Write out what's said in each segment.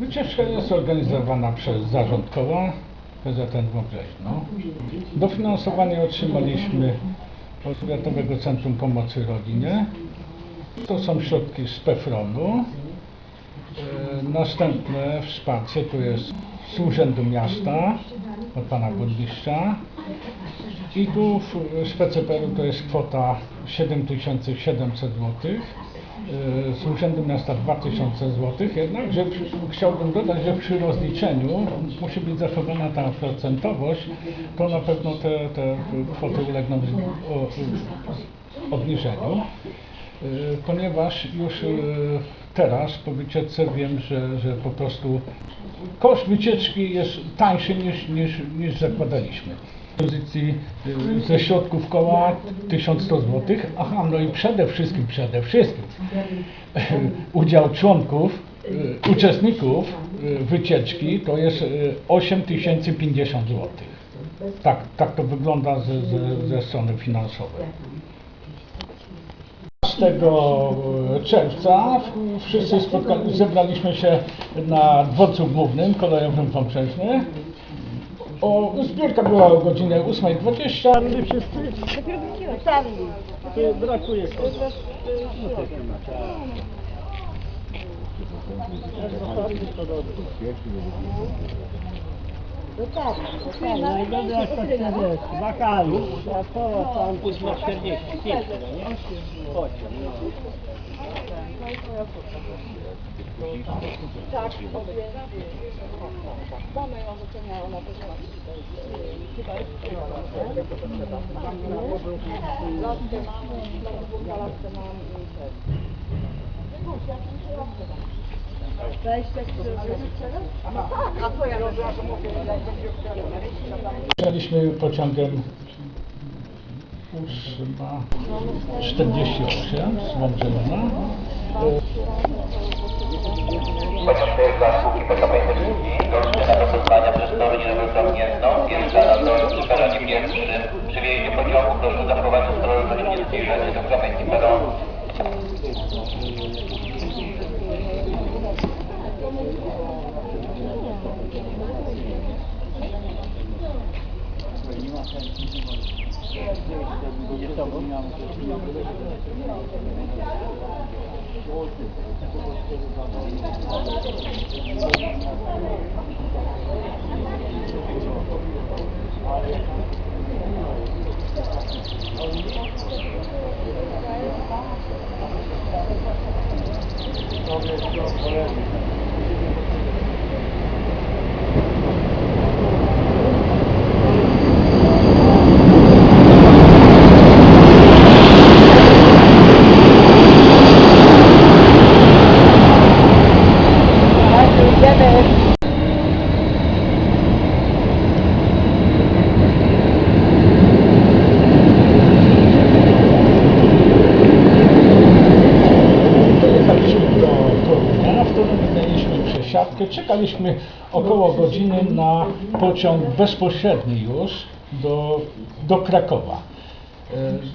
Wycieczka jest organizowana przez Zarząd Koła PZN Wąbrzeźno. Dofinansowanie otrzymaliśmy od Powiatowego Centrum Pomocy Rodzinie. To są środki z PEFRON-u. E, Następne wsparcie to jest z Urzędu Miasta od Pana Burmistrza. I tu z PCPR-u to jest kwota 7700 zł. Z Urzędu Miasta 2000 zł. Jednakże przy- chciałbym dodać, że przy rozliczeniu musi być zachowana ta procentowość, to na pewno te, te kwoty ulegną obniżeniu. Y, ponieważ już y, teraz po wycieczce wiem, że, że po prostu koszt wycieczki jest tańszy niż, niż, niż zakładaliśmy. Pozycji y, ze środków koła 1100 zł. Aha, no i przede wszystkim, przede wszystkim udział członków, y, uczestników y, wycieczki to jest y, 8050 zł. Tak, tak to wygląda ze, ze, ze strony finansowej. 15 czerwca wszyscy zebraliśmy się na dworcu głównym kolejowym w Wąbrzeźnie. O, zbiórka była o godzinie 8.20. My wszyscy? Sami. Tu brakuje. No no i będę jak tak się wiesz, wakali. A to tam... Ósma 40, piękne, no nie? Chodź. Tak. Mamy ją docenia, ona też ma chyba jest Laskę mam, laskę mam i ten. Jechaliśmy pociągiem ósma 48 z Wąbrzeźna. Pociąg pojeżdża spółki PKP Intercity Olsztyna do Poznania przez tory Gniezno. Wjeżdża na tor przy peronie pierwszym. Przy pociągu proszę zachować ostrożność i nie do krawędzi peronu. Dojechaliśmy Czekaliśmy około godziny na pociąg bezpośredni już do, do Krakowa. E,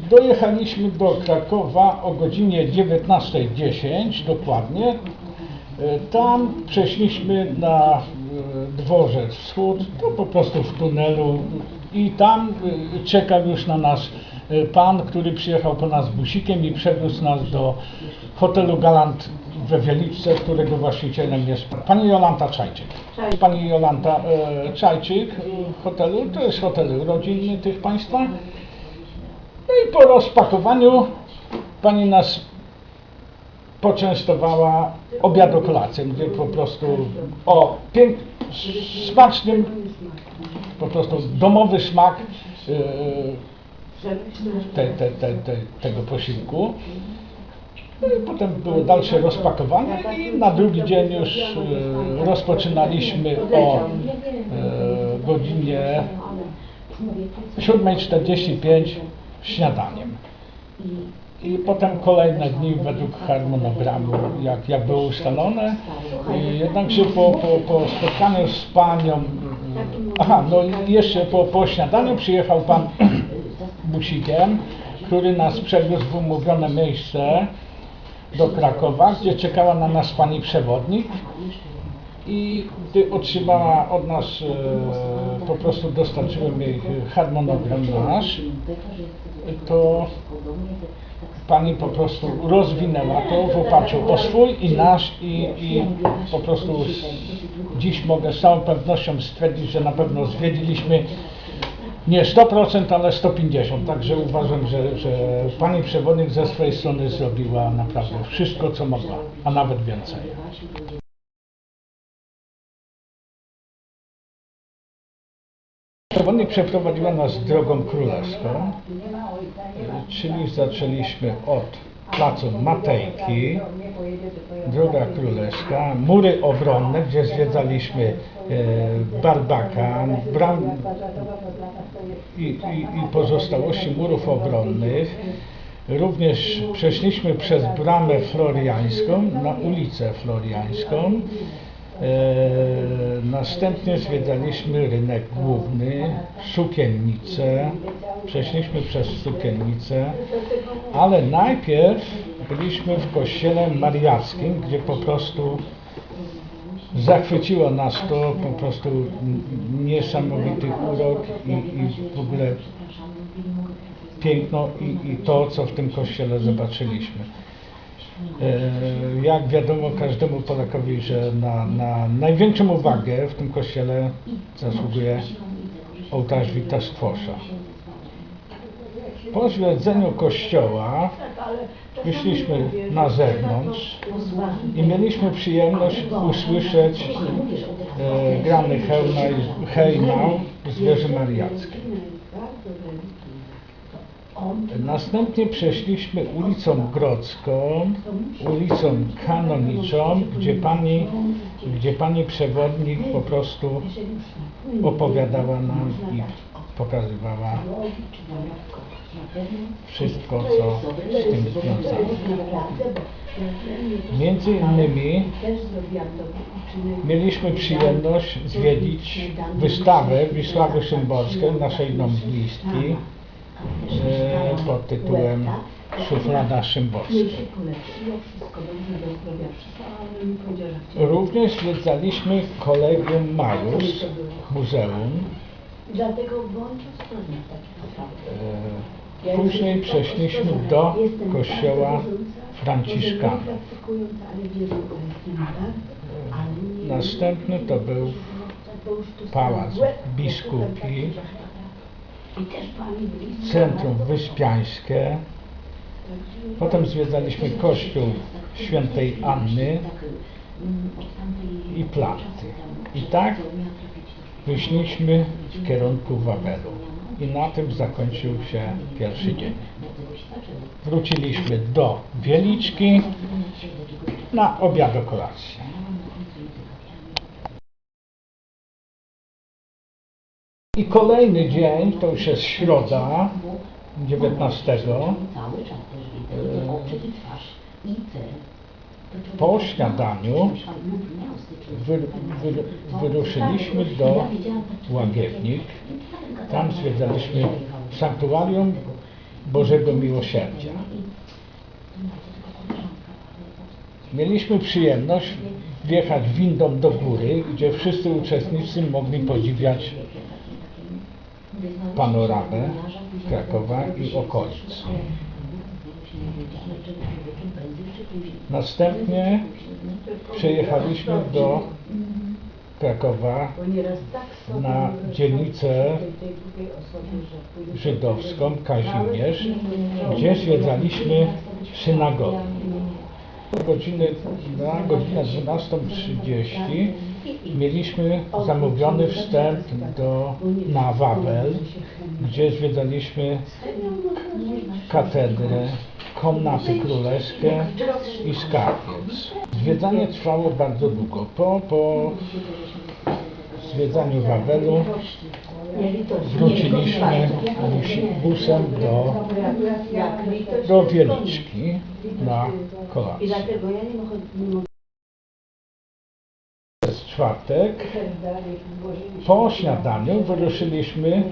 Dojechaliśmy do Krakowa o godzinie 19.10 dokładnie. E, Tam przeszliśmy na e, dworzec wschód, to po prostu w tunelu i tam czekał już na nas pan, który przyjechał po nas busikiem i przewiózł nas do hotelu Galant we Wieliczce, którego właścicielem jest pani Jolanta Czajczyk. Pani Jolanta e, Czajczyk e, hotelu, to jest hotel rodzinny tych państwa. No i po rozpakowaniu pani nas poczęstowała obiadokolacją, gdzie po prostu o pięk, smacznym, po prostu domowy smak e, te, te, te, te, tego posiłku. No i potem było dalsze rozpakowanie i na drugi dzień już e, rozpoczynaliśmy o e, godzinie 7.45 śniadaniem. I potem kolejne dni według harmonogramu, jak, jak było ustalone. I Jednakże po, po, po spotkaniu z panią, aha, no jeszcze po, po śniadaniu przyjechał pan busikiem, który nas przewiózł w umówione miejsce do Krakowa, gdzie czekała na nas pani przewodnik. i gdy otrzymała od nas, e, po prostu dostarczyłem jej harmonogram nasz, to pani po prostu rozwinęła to w oparciu o swój i nasz i, i po prostu dziś mogę z całą pewnością stwierdzić, że na pewno zwiedziliśmy nie 100%, ale 150%. Także uważam, że, że pani przewodnik ze swojej strony zrobiła naprawdę wszystko, co mogła, a nawet więcej. Przewodnik przeprowadziła nas drogą królewską, czyli zaczęliśmy od placu Matejki, droga królewska, mury obronne, gdzie zwiedzaliśmy e, Barbakan, bram i, i, i pozostałości murów obronnych. Również przeszliśmy przez bramę floriańską na ulicę floriańską. E, następnie zwiedzaliśmy rynek główny, sukiennicę, przeszliśmy przez sukiennicę, ale najpierw byliśmy w kościele mariackim, gdzie po prostu zachwyciło nas to, po prostu niesamowity urok i, i w ogóle piękno i, i to, co w tym kościele zobaczyliśmy. E, Jak wiadomo każdemu Polakowi, że na, na największą uwagę w tym kościele zasługuje ołtarz Wita Stwosza. Po zwiedzeniu kościoła wyszliśmy na zewnątrz i mieliśmy przyjemność usłyszeć e, grany hejna- hejnał z wieży mariackiej. Następnie przeszliśmy ulicą Grodzką, ulicą Kanoniczą, gdzie pani, gdzie pani przewodnik po prostu opowiadała nam i pokazywała wszystko, co z tym związane. Między innymi mieliśmy przyjemność zwiedzić wystawę Wisławy Szymborskiej, naszej noblistki, e, pod tytułem Szuflada Szymborskiej. Również zwiedzaliśmy Kolegium Majus, muzeum. Dlatego bądź ostrożny w takich sprawach. E, Później przeszliśmy do kościoła Franciszkanów. Następny to był Pałac Biskupi, Centrum Wyspiańskie. Potem zwiedzaliśmy kościół świętej Anny i Planty. I tak wyszliśmy w kierunku Wawelu. I na tym zakończył się pierwszy dzień. Wróciliśmy do Wieliczki na obiad kolację. I kolejny dzień, to już jest środa, 19. Po śniadaniu wy, wy, wyruszyliśmy do Łagiewnik. Tam zwiedzaliśmy sanktuarium Bożego Miłosierdzia. Mieliśmy przyjemność wjechać windą do góry, gdzie wszyscy uczestnicy mogli podziwiać panoramę Krakowa i okolic. Następnie przejechaliśmy do Krakowa na dzielnicę żydowską Kazimierz, gdzie zwiedzaliśmy synagogę. Godziny, na godzinę 12.30 mieliśmy zamówiony wstęp do, na Wawel, gdzie zwiedzaliśmy katedrę, komnaty królewskie i skarbiec. Zwiedzanie trwało bardzo długo. Po, po zwiedzaniu Wawelu wróciliśmy busem do, do Wieliczki na kolację. Czwartek. Po śniadaniu wyruszyliśmy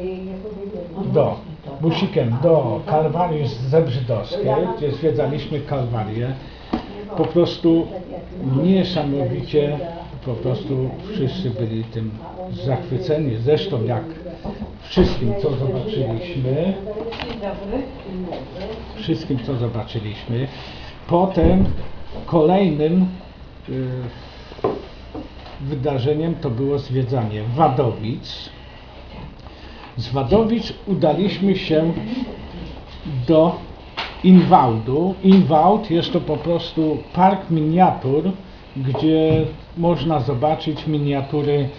do busikiem do Kalwarii Zebrzydowskiej, gdzie zwiedzaliśmy Kalwarię. Po prostu niesamowicie po prostu wszyscy byli tym zachwyceni. Zresztą jak wszystkim, co zobaczyliśmy, wszystkim, co zobaczyliśmy. Potem kolejnym y, wydarzeniem to było zwiedzanie Wadowic. Z Wadowic udaliśmy się do Inwałdu. Inwałd jest to po prostu park miniatur, gdzie można zobaczyć miniatury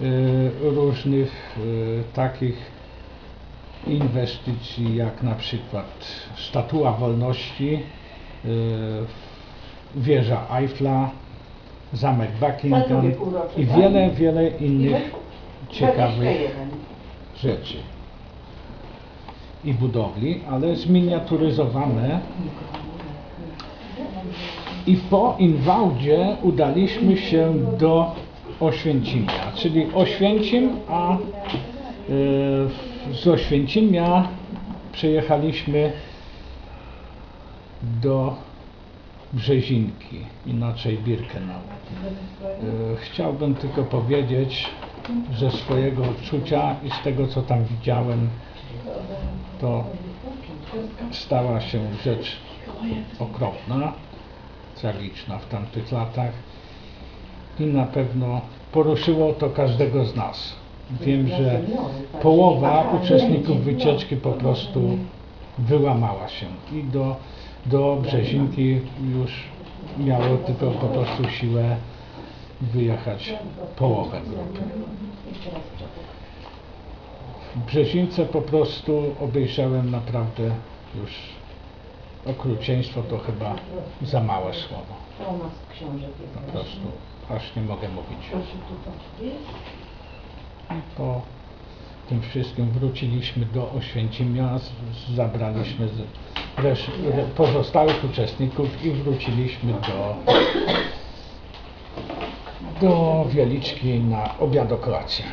y, różnych y, takich inwestycji, jak na przykład Statua Wolności, y, wieża Eiffla, zamek Buckingham i wiele, wiele innych ciekawych rzeczy. I budowli, ale zminiaturyzowane. I po Inwałdzie udaliśmy się do Oświęcimia, czyli Oświęcim, a y, z Oświęcimia przejechaliśmy do Brzezinki, inaczej Birkenau. Y, Chciałbym tylko powiedzieć, że swojego odczucia i z tego co tam widziałem, to stała się rzecz okropna, tragiczna w tamtych latach i na pewno poruszyło to każdego z nas. Wiem, że połowa uczestników wycieczki po prostu wyłamała się i do, do Brzezinki już miało tylko po prostu siłę wyjechać połowę grupy. W Brzezince po prostu obejrzałem naprawdę już okrucieństwo to chyba za małe słowo. Po prostu aż nie mogę mówić. I po tym wszystkim wróciliśmy do Oświęcimia, zabraliśmy pozostałych uczestników i wróciliśmy do, do Wieliczki na obiadokolację.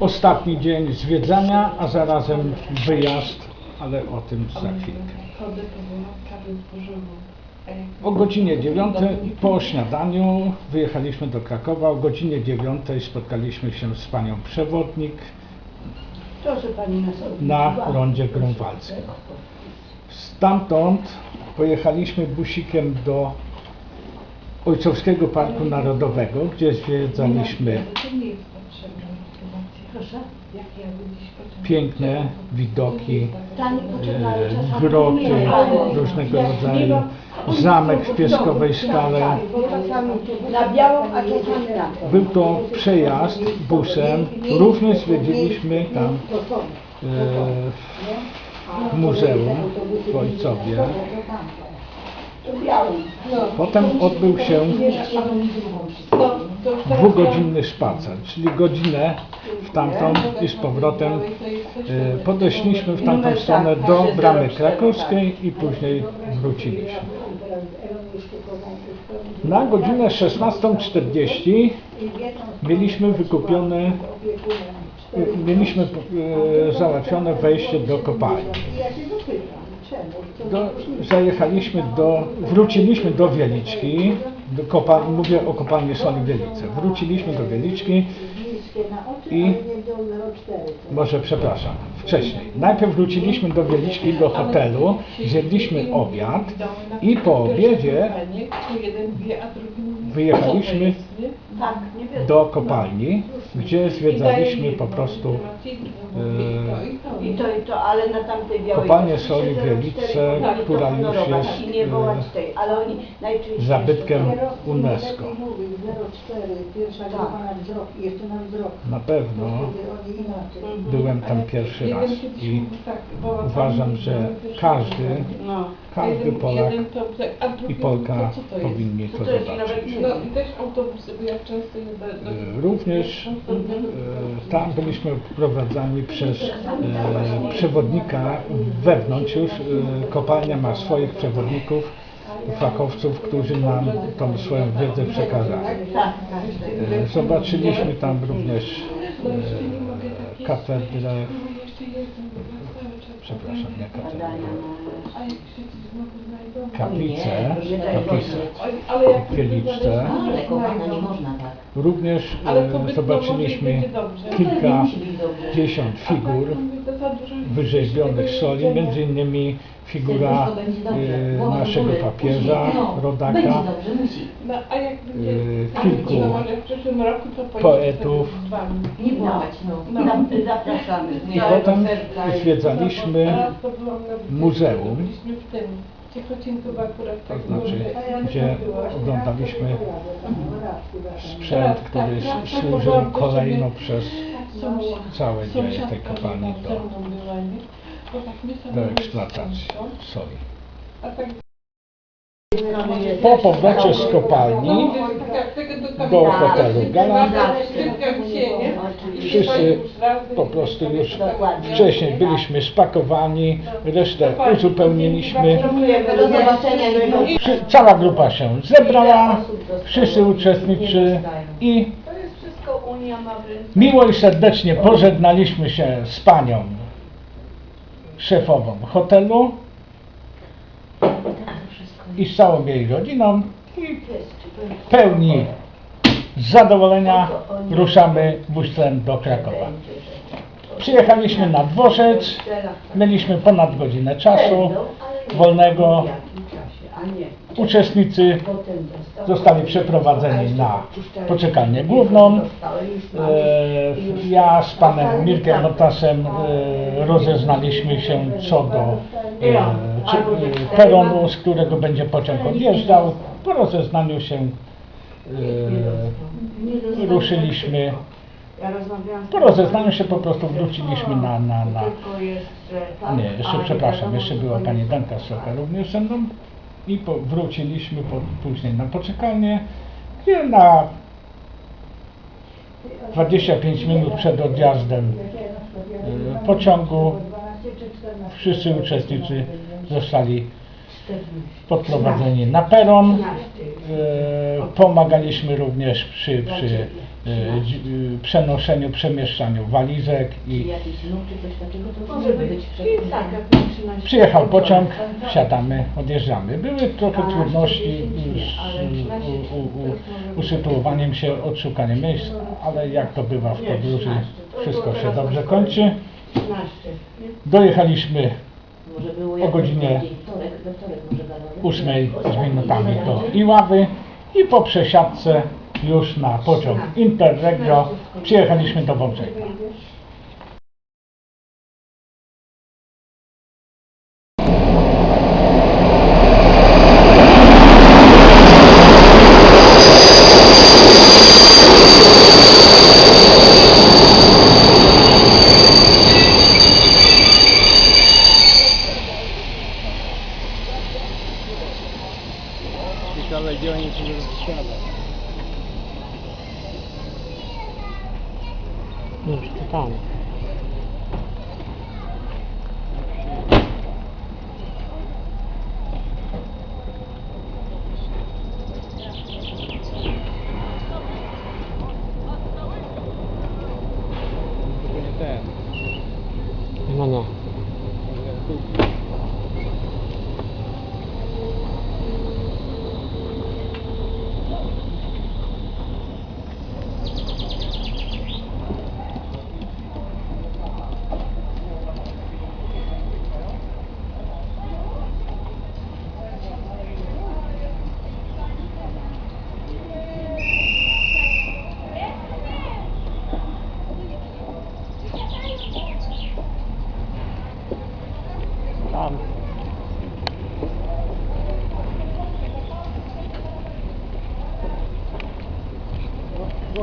Ostatni dzień zwiedzania, a zarazem wyjazd, ale o tym za chwilkę. O godzinie 9 po śniadaniu wyjechaliśmy do Krakowa. O godzinie 9 spotkaliśmy się z panią przewodnik Proszę pani nas na rondzie grunwaldzkim. Stamtąd pojechaliśmy busikiem do Ojcowskiego Parku Narodowego, gdzie zwiedzaliśmy Proszę. piękne widoki, e, czasami groty różnego rodzaju, zamek w Pieskowej Skale. Na białą, a czasami na to. Był to przejazd busem. Również zwiedziliśmy tam e, w muzeum w Ojcowie. Potem odbył się dwugodzinny spacer, czyli godzinę w tamtą i z powrotem e, podeszliśmy w tamtą stronę do bramy krakowskiej i później wróciliśmy. Na godzinę 16.40 mieliśmy wykupione, e, mieliśmy e, załatwione wejście do kopalni. Do, zajechaliśmy do, wróciliśmy do Wieliczki, do kopa, mówię o kopalni Soli Wielice. Wróciliśmy do Wieliczki i może przepraszam, wcześniej. Najpierw wróciliśmy do Wieliczki, do hotelu, zjedliśmy obiad i po obiedzie wyjechaliśmy do kopalni, gdzie zwiedzaliśmy po prostu I to, i to, ale na tamtej białej soli godziny która już honorować jest, I nie wołać e, tej, ale oni najczęściej... zabytkiem UNESCO. 04, pierwsza grupa na wzrok i jeszcze na wzrok. Na pewno Wtedy oni inaczej. byłem tam pierwszy raz i uważam, że każdy, No. każdy Polak a drugi i Polka powinni to To zobaczyć. No i też autobusy, bo ja często jadę do... E, Również e, tam byliśmy wprowadzani przez e, przewodnika wewnątrz już. E, kopalnia ma swoich przewodników, fachowców, którzy nam tą swoją wiedzę przekazali. E, Zobaczyliśmy tam również e, katedrę, przepraszam, nie katedrę, kaplicę, kaplicę Ale jak w Wieliczce. Ale kochana, nie można tak. Również Ale e, zobaczyliśmy będzie dobrze. kilkadziesiąt figur wyrzeźbionych soli, między innymi figura e, naszego papieża, Będzie rodaka, dobrze, musi. No, a jak będzie e, kilku może w przyszłym roku to pojedziecie poetów. sobie z wami. Nie no. No. Zap- Zapraszamy. I potem zwiedzaliśmy Teraz to byłam na muzeum. Byliśmy w tym Ciechocinku akurat tak to znaczy, gdzie oglądaliśmy sprzęt, który służył kolejno przez całe dzieje tej kopalni do, tak do eksploatacji soli. Tak Po powrocie z kopalni do hotelu Gala wszyscy po prostu już wcześniej byliśmy spakowani, resztę uzupełniliśmy. Do zobaczenia Cała grupa się zebrała, wszyscy uczestniczy i miło i serdecznie pożegnaliśmy się z panią szefową hotelu i z całą jej rodziną i w pełni zadowolenia ruszamy busem do Krakowa. Przyjechaliśmy na dworzec, mieliśmy ponad godzinę czasu wolnego. Uczestnicy zostali przeprowadzeni na poczekalnię główną. E, Ja z panem Mirkiem Notasem e, rozeznaliśmy się co do czy, e, peronu, z którego będzie pociąg odjeżdżał. Po rozeznaniu się e, ruszyliśmy. Po rozeznaniu się po prostu wróciliśmy na, na, na nie, jeszcze przepraszam, jeszcze była pani Danka Socha również ze mną i po, wróciliśmy po, później na poczekalnię, gdzie na 25 minut przed odjazdem e, pociągu wszyscy uczestnicy zostali podprowadzeni na peron. E, Pomagaliśmy również przy, przy e, e, przenoszeniu, przemieszczaniu walizek i być. Przyjechał pociąg, wsiadamy, odjeżdżamy. Były trochę trudności z usytuowaniem się, odszukaniem miejsc, ale jak to bywa w podróży, wszystko się dobrze kończy. Dojechaliśmy o godzinie wtorek, we wtorek może. 8 z minutami do Iławy i po przesiadce już na pociąg Interregio przyjechaliśmy do Wąbrzega. Ciekawe, gdzie oni się rozsiada. Już czytamy. Tylko nie ten. No nie. Tam.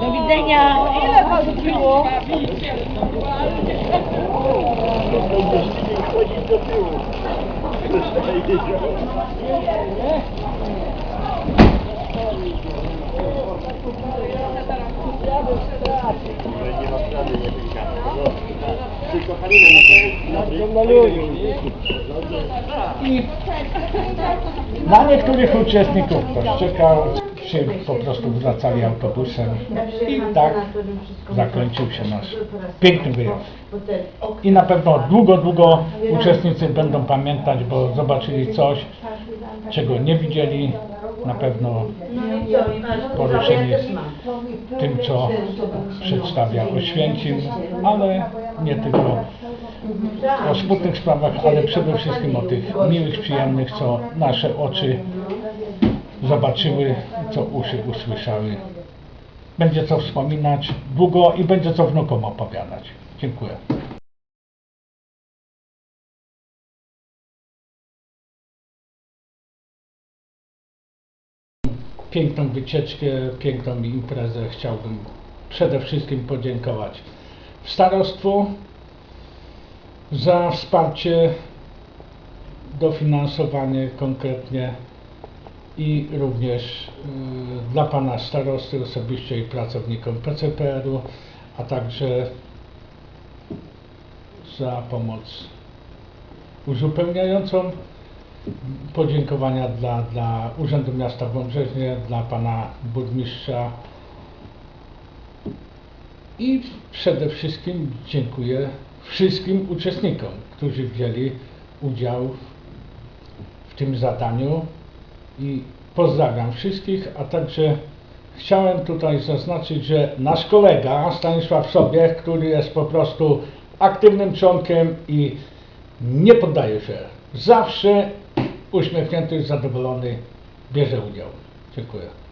Do widzenia. Ile was było? Nie ma sprawy, nie tylko. Tylko Halina na ludzi. I na niektórych uczestników ktoś czekał, czy po prostu wracali autobusem. I tak zakończył się nasz piękny wyjazd. I na pewno długo, długo uczestnicy będą pamiętać, bo zobaczyli coś, czego nie widzieli. Na pewno poruszeni tym, co przedstawia Oświęcim, ale nie tylko o smutnych sprawach, ale przede wszystkim o tych miłych, przyjemnych, co nasze oczy zobaczyły, co uszy usłyszały. Będzie co wspominać długo i będzie co wnukom opowiadać. Dziękuję. Piękną wycieczkę, piękną imprezę chciałbym przede wszystkim podziękować starostwu za wsparcie, dofinansowanie konkretnie i również y, dla Pana Starosty osobiście i pracownikom PCPR-u, a także za pomoc uzupełniającą. Podziękowania dla, dla Urzędu Miasta Wąbrzeźnie, dla Pana Burmistrza i przede wszystkim dziękuję wszystkim uczestnikom, którzy wzięli udział w tym zadaniu i pozdrawiam wszystkich, a także chciałem tutaj zaznaczyć, że nasz kolega Stanisław Sobiech, który jest po prostu aktywnym członkiem i nie poddaje się, zawsze uśmiechnięty, zadowolony, bierze udział. Dziękuję.